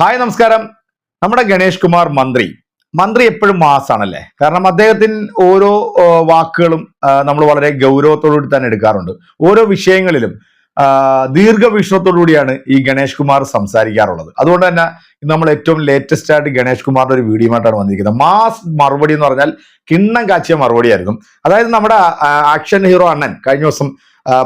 Hi നമസ്കാരം. നമ്മുടെ ഗണേഷ് കുമാർ മന്ത്രി. മന്ത്രി എപ്പോഴും മാസാണല്ലേ? കാരണം അദ്ദേഹത്തിന് ഓരോ വാക്കുകളും നമ്മൾ വളരെ ഗൗരവത്തോടുകൂടി തന്നെ എടുക്കാറുണ്ട്. ഓരോ വിഷയങ്ങളിലും ദീർഘവീക്ഷണത്തോടുകൂടിയാണ് ഈ ഗണേഷ് കുമാർ സംസാരിക്കാറുള്ളത്. അതുകൊണ്ട് തന്നെ നമ്മൾ ഏറ്റവും ലേറ്റസ്റ്റ് ആയിട്ട് ഗണേഷ് കുമാറിന്റെ ഒരു വീഡിയോ ആയിട്ടാണ് വന്നിരിക്കുന്നത്. മാസ് മറുപടി എന്ന് പറഞ്ഞാൽ കിണ്ണം കാച്ചിയ മറുപടിയായിരുന്നു. അതായത് നമ്മുടെ ആക്ഷൻ ഹീറോ അണ്ണൻ കഴിഞ്ഞ ദിവസം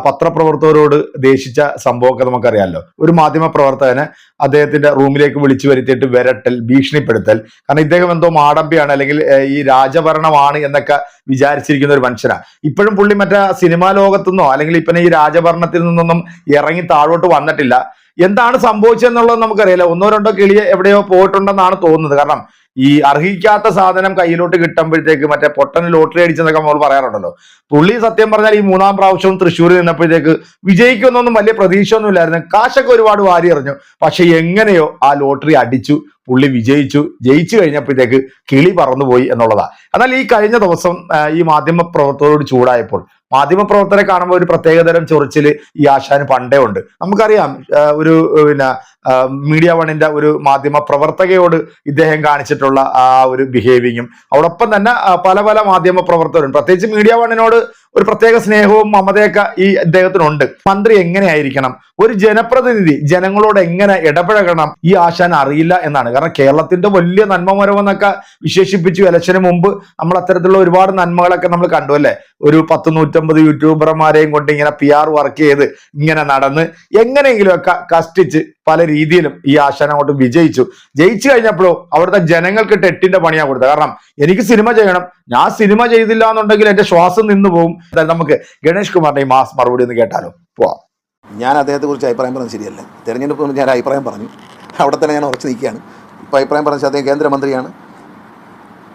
പത്രപ്രവർത്തകരോട് ദേഷിച്ച സംഭവമൊക്കെ നമുക്കറിയാമല്ലോ ഒരു മാധ്യമ പ്രവർത്തകനെ അദ്ദേഹത്തിന്റെ റൂമിലേക്ക് വിളിച്ചു വരുത്തിയിട്ട് വിരട്ടൽ ഭീഷണിപ്പെടുത്തൽ. കാരണം ഇദ്ദേഹം എന്തോ മാടമ്പിയാണ് അല്ലെങ്കിൽ ഈ രാജഭരണമാണ് എന്നൊക്കെ വിചാരിച്ചിരിക്കുന്ന ഒരു മനുഷ്യനാണ് ഇപ്പോഴും പുള്ളി മറ്റേ സിനിമാ ലോകത്തുനിന്നോ അല്ലെങ്കിൽ ഇപ്പം ഈ രാജഭരണത്തിൽ നിന്നൊന്നും ഇറങ്ങി താഴോട്ട് വന്നിട്ടില്ല. എന്താണ് സംഭവിച്ചതെന്നുള്ളത് നമുക്കറിയില്ല. ഒന്നോ രണ്ടോ കിളിയെ എവിടെയോ പോയിട്ടുണ്ടെന്നാണ് തോന്നുന്നത്. കാരണം ഈ അർഹിക്കാത്ത സാധനം കയ്യിലോട്ട് കിട്ടുമ്പോഴത്തേക്ക് മറ്റേ പൊട്ടന് ലോട്ടറി അടിച്ചെന്നൊക്കെ നമ്മൾ പറയാറുണ്ടല്ലോ. പുള്ളി സത്യം പറഞ്ഞാൽ ഈ മൂന്നാം പ്രാവശ്യവും തൃശ്ശൂരിൽ നിന്നപ്പോഴത്തേക്ക് വിജയിക്കുന്നൊന്നും വലിയ പ്രതീക്ഷയൊന്നും ഇല്ലായിരുന്നു കാശൊക്കെ ഒരുപാട് വാരി എറിഞ്ഞു. പക്ഷെ എങ്ങനെയോ ആ ലോട്ടറി അടിച്ചു പുള്ളി വിജയിച്ചു. ജയിച്ചു കഴിഞ്ഞപ്പോഴത്തേക്ക് കിളി പറന്നുപോയി എന്നുള്ളതാണ് എന്നാൽ ഈ കഴിഞ്ഞ ദിവസം ഈ മാധ്യമ പ്രവർത്തകരോട് ചൂടായപ്പോൾ മാധ്യമ പ്രവർത്തകരെ കാണുമ്പോൾ ഒരു പ്രത്യേകതരം ചൊറിച്ചിൽ ഈ ആശാന് പണ്ടേ ഉണ്ട്. നമുക്കറിയാം ഒരു പിന്നെ മീഡിയ വണിന്റെ ഒരു മാധ്യമ പ്രവർത്തകയോട് ഇദ്ദേഹം കാണിച്ചിട്ടുള്ള ആ ഒരു ബിഹേവിങ്ങും അതോടൊപ്പം തന്നെ പല പല മാധ്യമ പ്രവർത്തകരും പ്രത്യേകിച്ച് മീഡിയ വണ്ണിനോട് ഒരു പ്രത്യേക സ്നേഹവും മമതയൊക്കെ ഈ ഇദ്ദേഹത്തിനുണ്ട്. മന്ത്രി എങ്ങനെയായിരിക്കണം? ഒരു ജനപ്രതിനിധി ജനങ്ങളോട് എങ്ങനെ ഇടപഴകണം? ഈ ആശാൻ അറിയില്ല എന്നാണ്. കാരണം കേരളത്തിന്റെ വലിയ നന്മമരമെന്നൊക്കെ വിശേഷിപ്പിച്ചു ഇലക്ഷന് മുമ്പ് നമ്മൾ അത്തരത്തിലുള്ള ഒരുപാട് നന്മകളൊക്കെ നമ്മൾ കണ്ടു അല്ലേ? ഒരു പത്ത് നൂറ്റമ്പത് യൂട്യൂബർമാരെയും കൊണ്ട് ഇങ്ങനെ പി വർക്ക് ചെയ്ത് ഇങ്ങനെ നടന്ന് എങ്ങനെയെങ്കിലുമൊക്കെ കഷ്ടിച്ച് പല രീതിയിലും ഈ ആശാൻ അങ്ങോട്ട് വിജയിച്ചു. ജയിച്ചു കഴിഞ്ഞപ്പോഴോ അവിടുത്തെ ജനങ്ങൾക്ക് ടെട്ടിന്റെ പണിയാണ് കൊടുത്തത്. കാരണം എനിക്ക് സിനിമ ചെയ്യണം. ഞാൻ സിനിമ ചെയ്തില്ല എന്നുണ്ടെങ്കിൽ എന്റെ ശ്വാസം നിന്നു പോകും നമുക്ക് ഗണേഷ് കുമാറിന്റെ ഈ മാസ് മറുപടി എന്ന് കേട്ടാലോ. പോവാം. ഞാൻ അദ്ദേഹത്തെ കുറിച്ച് അഭിപ്രായം പറഞ്ഞത് ശരിയല്ല. തെരഞ്ഞെടുപ്പ് ഞാൻ അഭിപ്രായം പറഞ്ഞു. അവിടെ തന്നെ ഞാൻ ഉറച്ചു നിൽക്കുകയാണ്. ഇപ്പോൾ അഭിപ്രായം പറഞ്ഞാൽ അദ്ദേഹം കേന്ദ്രമന്ത്രിയാണ്.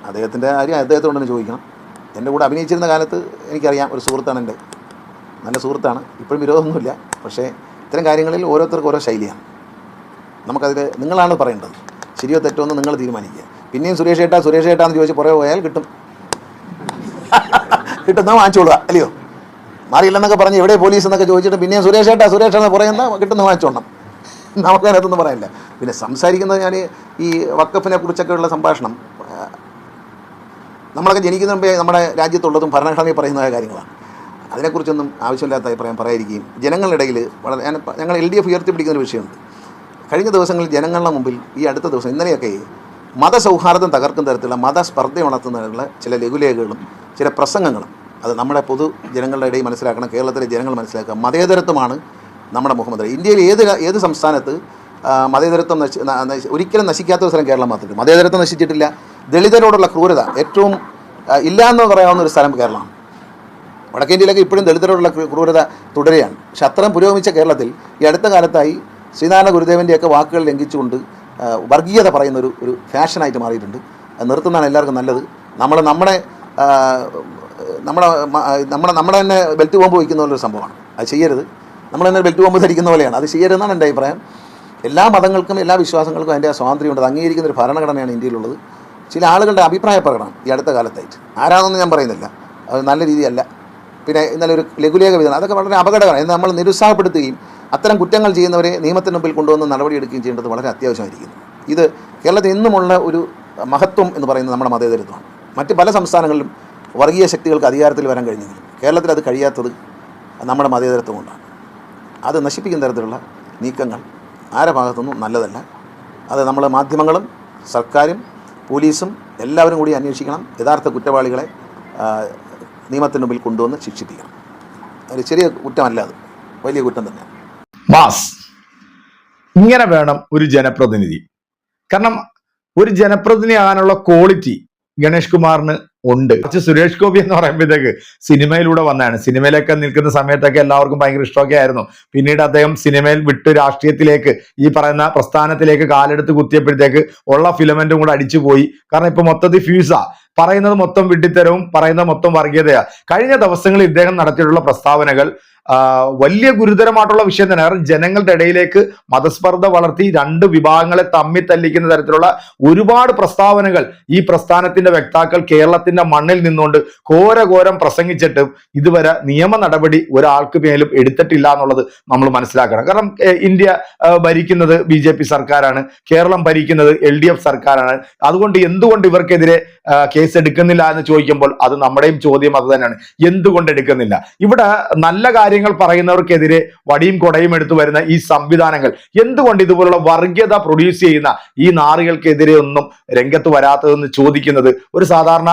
അദ്ദേഹത്തിന്റെ കാര്യം അദ്ദേഹത്തോട് തന്നെ ചോദിക്കണം. എന്റെ കൂടെ അഭിനയിച്ചിരുന്ന കാലത്ത് എനിക്കറിയാം ഒരു സുഹൃത്താണ് എന്റെ നല്ല സുഹൃത്താണ്. ഇപ്പോഴും വിരോധമൊന്നുമില്ല. പക്ഷേ ഇത്തരം കാര്യങ്ങളിൽ ഓരോരുത്തർക്കും ഓരോ ശൈലിയാണ്. നമുക്കതിൽ നിങ്ങളാണ് പറയേണ്ടത്. ശരിയോ തെറ്റോ എന്ന് നിങ്ങൾ തീരുമാനിക്കുക. പിന്നെയും സുരേഷ് ഏട്ടാ സുരേഷ് ഏട്ടാന്ന് ചോദിച്ച് പുറകെ പോയാൽ കിട്ടും. കിട്ടുന്ന വാങ്ങിച്ചോളുക അല്ലയോ? മാറിയില്ലെന്നൊക്കെ പറഞ്ഞ് എവിടെ പോലീസ് എന്നൊക്കെ ചോദിച്ചിട്ട് പിന്നെയും സുരേഷ് ഏട്ടാ സുരേഷ് എന്ന് പറയുന്ന കിട്ടുന്ന വാങ്ങിച്ചോണം നമുക്കതിനകത്തൊന്നും പറയാനില്ല. പിന്നെ സംസാരിക്കുന്നത് ഞാൻ ഈ വക്കഫിനെ കുറിച്ചൊക്കെയുള്ള സംഭാഷണം നമ്മളൊക്കെ ജനിക്കുന്ന മുമ്പേ നമ്മുടെ രാജ്യത്തുള്ളതും ഭരണഘടനയിൽ പറയുന്നതായ കാര്യങ്ങളാണ്. അതിനെക്കുറിച്ചൊന്നും ആവശ്യമില്ലാത്ത അഭിപ്രായം പറയാതിരിക്കുകയും ജനങ്ങളുടെ ഇടയിൽ വളരെ ഞങ്ങൾ എൽ ഡി എഫ് ഉയർത്തിപ്പിടിക്കുന്ന ഒരു വിഷയമുണ്ട്. കഴിഞ്ഞ ദിവസങ്ങളിൽ ജനങ്ങളുടെ മുമ്പിൽ ഈ അടുത്ത ദിവസം ഇന്നലെയൊക്കെ മതസൗഹാർദ്ദം തകർക്കുന്ന തരത്തിലുള്ള മതസ്പർദ്ധ ഉണർത്തുന്നതിനുള്ള ചില ലഘുലേഖകളും ചില പ്രസംഗങ്ങളും അത് നമ്മുടെ പൊതു ജനങ്ങളുടെ ഇടയിൽ മനസ്സിലാക്കണം കേരളത്തിലെ ജനങ്ങൾ മനസ്സിലാക്കുക. മതേതരത്വമാണ് നമ്മുടെ മുഖ്യമന്ത്രി. ഇന്ത്യയിൽ ഏത് ഏത് സംസ്ഥാനത്ത് മതേതരത്വം നശി ഒരിക്കലും നശിക്കാത്ത സ്ഥലം കേരളം മാത്രമേ മതേതരത്വം നശിച്ചിട്ടില്ല. ദളിതരോടുള്ള ക്രൂരത ഏറ്റവും ഇല്ല എന്ന് പറയാവുന്ന ഒരു സ്ഥലം കേരളമാണ്. വടക്കേ ഇന്ത്യയിലൊക്കെ ഇപ്പോഴും ദളിതരോടുള്ള ക്രൂരത തുടരുകയാണ്. പക്ഷെ അത്രയും പുരോഗമിച്ച കേരളത്തിൽ ഈ അടുത്ത കാലത്തായി ശ്രീനാരായണ ഗുരുദേവന്റെയൊക്കെ വാക്കുകൾ ലംഘിച്ചുകൊണ്ട് വർഗീയത പറയുന്നൊരു ഒരു ഫാഷനായിട്ട് മാറിയിട്ടുണ്ട്. നിർത്തുന്നതാണ് എല്ലാവർക്കും നല്ലത്. നമ്മൾ നമ്മുടെ നമ്മുടെ നമ്മുടെ നമ്മുടെ തന്നെ ബെൽറ്റ് ബോംബ് വയ്ക്കുന്ന പോലൊരു സംഭവമാണ്. അത് ചെയ്യരുത്. നമ്മൾ തന്നെ ബെൽറ്റ് ബോംബ് ധരിക്കുന്ന പോലെയാണ്. അത് ചെയ്യരുതെന്നാണ് എന്റെ അഭിപ്രായം. എല്ലാ മതങ്ങൾക്കും എല്ലാ വിശ്വാസങ്ങൾക്കും അതിന്റെ സ്വാതന്ത്ര്യമുണ്ട്. അത് അംഗീകരിക്കുന്ന ഒരു ഭരണഘടനയാണ് ഇന്ത്യയിലുള്ളത്. ചില ആളുകളുടെ അഭിപ്രായ പ്രകടനം ഈ അടുത്ത കാലത്തായിട്ട്. ആരാണെന്ന് ഞാൻ പറയുന്നില്ല. അത് നല്ല രീതിയല്ല. പിന്നെ ഇന്നലെ ഒരു ലഘുലേഖ വിതരണം അതൊക്കെ വളരെ അപകടകരമാണ്. നമ്മൾ നിരുത്സാഹപ്പെടുത്തുകയും അത്തരം കുറ്റങ്ങൾ ചെയ്യുന്നവരെ നിയമത്തിന് മുമ്പിൽ കൊണ്ടുവന്ന് നടപടിയെടുക്കുകയും ചെയ്യേണ്ടത് വളരെ അത്യാവശ്യമായിരിക്കുന്നു. ഇത് കേരളത്തിൽ എന്നുമുള്ള ഒരു മഹത്വം എന്ന് പറയുന്നത് നമ്മുടെ മതേതരത്വമാണ്. മറ്റ് പല സംസ്ഥാനങ്ങളിലും വർഗീയ ശക്തികൾക്ക് അധികാരത്തിൽ വരാൻ കഴിഞ്ഞെങ്കിലും കേരളത്തിൽ അത് കഴിയാത്തത് നമ്മുടെ മതേതരത്വം കൊണ്ടാണ് അത് നശിപ്പിക്കുന്ന തരത്തിലുള്ള നീക്കങ്ങൾ ആരുടെ ഭാഗത്തുനിന്നും നല്ലതല്ല. അത് നമ്മൾ മാധ്യമങ്ങളും സർക്കാരും പോലീസും എല്ലാവരും കൂടി അന്വേഷിക്കണം. യഥാർത്ഥ കുറ്റവാളികളെ നിയമത്തിന് മുമ്പിൽ കൊണ്ടുവന്ന് ശിക്ഷിപ്പിക്കണം. ഒരു ചെറിയ കുറ്റമല്ല അത്. വലിയ കുറ്റം തന്നെയാണ്. മാസ് ഇങ്ങനെ വേണം ഒരു ജനപ്രതിനിധി. കാരണം ഒരു ജനപ്രതിനിധി ആകാനുള്ള ക്വാളിറ്റി ഗണേഷ് കുമാറിന് ഉണ്ട്. കുറച്ച് സുരേഷ് ഗോപി എന്ന് പറയുമ്പോഴത്തേക്ക് സിനിമയിലൂടെ വന്നതാണ്. സിനിമയിലൊക്കെ നിൽക്കുന്ന സമയത്തൊക്കെ എല്ലാവർക്കും ഭയങ്കര ഇഷ്ടമൊക്കെ ആയിരുന്നു. പിന്നീട് അദ്ദേഹം സിനിമയിൽ വിട്ട് രാഷ്ട്രീയത്തിലേക്ക് ഈ പറയുന്ന പ്രസ്ഥാനത്തിലേക്ക് കാലെടുത്ത് കുത്തിയപ്പോഴത്തേക്ക് ഉള്ള ഫിലമെന്റും കൂടെ അടിച്ചു പോയി. കാരണം ഇപ്പൊ മൊത്തത്തിൽ ഫ്യൂസാ പറയുന്നത് മൊത്തം വിട്ടിത്തരവും പറയുന്നത് മൊത്തം വർഗീയതയാ. കഴിഞ്ഞ ദിവസങ്ങളിൽ ഇദ്ദേഹം നടത്തിയിട്ടുള്ള പ്രസ്താവനകൾ വലിയ ഗുരുതരമായിട്ടുള്ള വിഷയം തന്നെ കാരണം ജനങ്ങളുടെ ഇടയിലേക്ക് മതസ്പർദ്ധ വളർത്തി രണ്ട് വിഭാഗങ്ങളെ തമ്മിൽ തല്ലിക്കുന്ന തരത്തിലുള്ള ഒരുപാട് പ്രസ്താവനകൾ ഈ പ്രസ്ഥാനത്തിന്റെ വക്താക്കൾ കേരളത്തിന്റെ മണ്ണിൽ നിന്നുകൊണ്ട് ഘോരഘോരം പ്രസംഗിച്ചിട്ടും ഇതുവരെ നിയമ നടപടി ഒരാൾക്ക് മേലും എടുത്തിട്ടില്ല എന്നുള്ളത് നമ്മൾ മനസ്സിലാക്കണം. കാരണം ഇന്ത്യ ഭരിക്കുന്നത് ബി ജെ പി സർക്കാരാണ്. കേരളം ഭരിക്കുന്നത് എൽ ഡി എഫ് സർക്കാരാണ്. അതുകൊണ്ട് എന്തുകൊണ്ട് ഇവർക്കെതിരെ കേസ് എടുക്കുന്നില്ല എന്ന് ചോദിക്കുമ്പോൾ അത് നമ്മുടെയും ചോദ്യം അത് തന്നെയാണ്. എന്തുകൊണ്ട് എടുക്കുന്നില്ല? ഇവിടെ നല്ല കാര്യങ്ങൾ പറയുന്നവർക്കെതിരെ വടിയും കൊടയും എടുത്തു വരുന്ന ഈ സംവിധാനങ്ങൾ. എന്തുകൊണ്ട് ഇതുപോലുള്ള വർഗീയത പ്രൊഡ്യൂസ് ചെയ്യുന്ന ഈ നാറുകൾക്കെതിരെ ഒന്നും രംഗത്ത് വരാത്തതെന്ന് ചോദിക്കുന്നത് ഒരു സാധാരണ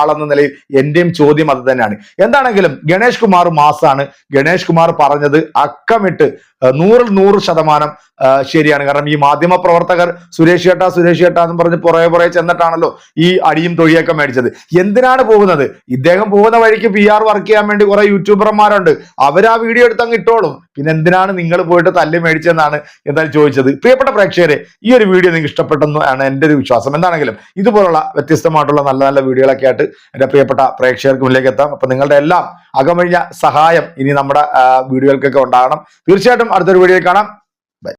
ആളെന്ന നിലയിൽ എന്റെയും ചോദ്യം അത് തന്നെയാണ്. എന്താണെങ്കിലും ഗണേഷ് കുമാർ മാസാണ്. ഗണേഷ് കുമാർ പറഞ്ഞത് അക്കമിട്ട് നൂറിൽ നൂറ് ശതമാനം ശരിയാണ്. കാരണം ഈ മാധ്യമ പ്രവർത്തകർ സുരേഷ് ചേട്ടാ സുരേഷ് ചേട്ടാ എന്ന് പറഞ്ഞ് പുറകെ പുറകെ ചെന്നിട്ടാണല്ലോ ഈ അടിയും തൊഴിയൊക്കെ മേടിച്ചത്. എന്തിനാണ് പോകുന്നത്? ഇദ്ദേഹം പോകുന്ന വഴിക്ക് പി ആർ വർക്ക് ചെയ്യാൻ വേണ്ടി കുറെ യൂട്യൂബർമാരുണ്ട് അവർ ആ വീഡിയോ എടുത്ത് അങ്ങ് ഇട്ടോളും. പിന്നെ എന്തിനാണ് നിങ്ങൾ പോയിട്ട് തല്ലി മേടിച്ചതെന്നാണ് എന്തായാലും ചോദിച്ചത്. പ്രിയപ്പെട്ട പ്രേക്ഷകരെ ഈ ഒരു വീഡിയോ നിങ്ങൾക്ക് ഇഷ്ടപ്പെട്ടെന്ന് ആണ് എന്റെ ഒരു വിശ്വാസം. എന്താണെങ്കിലും ഇതുപോലുള്ള വ്യത്യസ്തമായിട്ടുള്ള നല്ല നല്ല വീഡിയോകളൊക്കെ ആയിട്ട് എന്റെ പ്രിയപ്പെട്ട പ്രേക്ഷകർക്ക് മുന്നിലേക്ക് എത്താം. അപ്പം നിങ്ങളുടെ എല്ലാം അകമഴിഞ്ഞ സഹായം ഇനി നമ്മുടെ വീഡിയോകൾക്കൊക്കെ ഉണ്ടാകണം. തീർച്ചയായിട്ടും അടുത്തൊരു വീഡിയോയിൽ കാണാം.